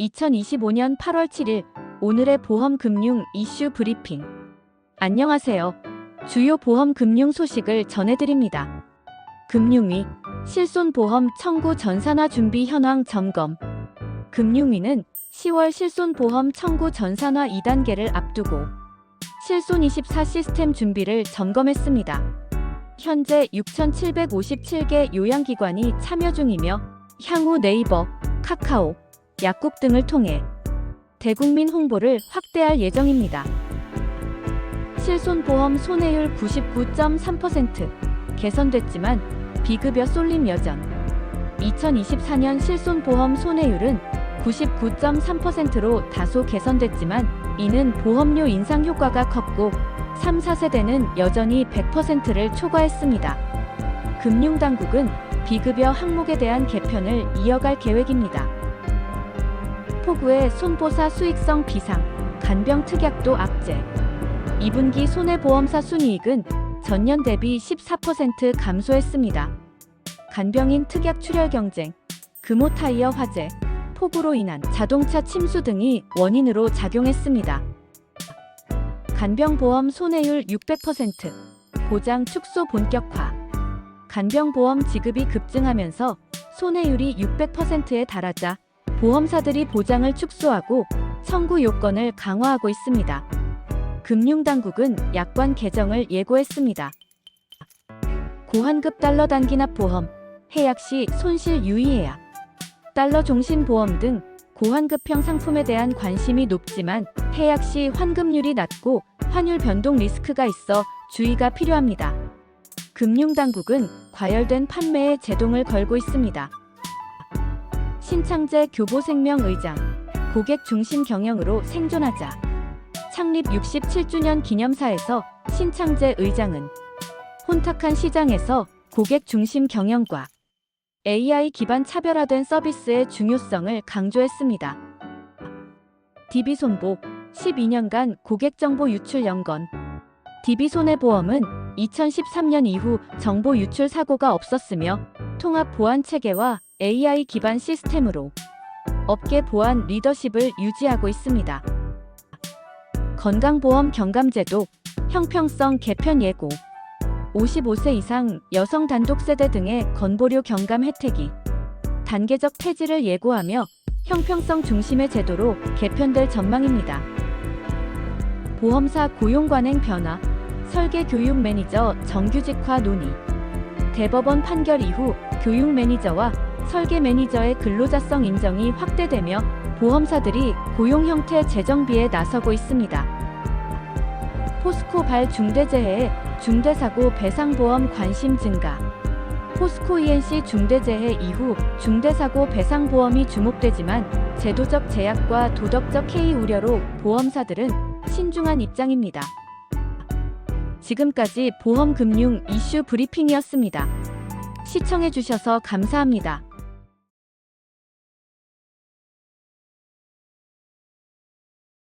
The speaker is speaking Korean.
2025년 8월 7일 오늘의 보험 금융 이슈 브리핑. 안녕하세요. 주요 보험 금융 소식을 전해드립니다. 금융위 실손보험 청구 전산화 준비 현황 점검. 금융위는 10월 실손보험 청구 전산화 2단계를 앞두고 실손 24 시스템 준비를 점검했습니다. 현재 6,757개 요양기관이 참여 중이며 향후 네이버, 카카오, 약국 등을 통해 대국민 홍보를 확대할 예정입니다. 실손보험 손해율 99.3% 개선됐지만 비급여 쏠림 여전. 2024년 실손보험 손해율은 99.3%로 다소 개선됐지만 이는 보험료 인상 효과가 컸고 3, 4세대는 여전히 100%를 초과했습니다. 금융당국은 비급여 항목에 대한 개편을 이어갈 계획입니다. 폭우의 손보사 수익성 비상, 간병 특약도 악재. 2분기 손해보험사 순이익은 전년 대비 14% 감소했습니다. 간병인 특약 출혈 경쟁, 금호 타이어 화재, 폭우로 인한 자동차 침수 등이 원인으로 작용했습니다. 간병보험 손해율 600%, 보장 축소 본격화. 간병보험 지급이 급증하면서 손해율이 600%에 달하자 보험사들이 보장을 축소하고 청구 요건을 강화하고 있습니다. 금융당국은 약관 개정을 예고했습니다. 고환급 달러 단기납 보험, 해약 시 손실 유의해야. 달러 종신 보험 등 고환급형 상품에 대한 관심이 높지만 해약 시 환급률이 낮고 환율 변동 리스크가 있어 주의가 필요합니다. 금융당국은 과열된 판매에 제동을 걸고 있습니다. 신창재 교보생명 의장, 고객 중심 경영으로 생존하자. 창립 67주년 기념사에서 신창재 의장은 혼탁한 시장에서 고객 중심 경영과 AI 기반 차별화된 서비스의 중요성을 강조했습니다. DB손보 12년간 고객정보 유출 연건 DB손해보험은 2013년 이후 정보 유출 사고가 없었으며 통합 보안 체계와 AI 기반 시스템으로 업계 보안 리더십을 유지하고 있습니다. 건강보험 경감제도 형평성 개편 예고 55세 이상 여성 단독 세대 등의 건보료 경감 혜택이 단계적 폐지를 예고하며 형평성 중심의 제도로 개편될 전망입니다. 보험사 고용 관행 변화, 설계 교육 매니저 정규직화 논의. 대법원 판결 이후 교육 매니저와 설계 매니저의 근로자성 인정이 확대되며 보험사들이 고용 형태 재정비에 나서고 있습니다. 포스코 발 중대재해에 중대사고 배상보험 관심 증가. 포스코 ENC 중대재해 이후 중대사고 배상보험이 주목되지만 제도적 제약과 도덕적 해이 우려로 보험사들은 신중한 입장입니다. 지금까지 보험금융 이슈 브리핑이었습니다. 시청해주셔서 감사합니다.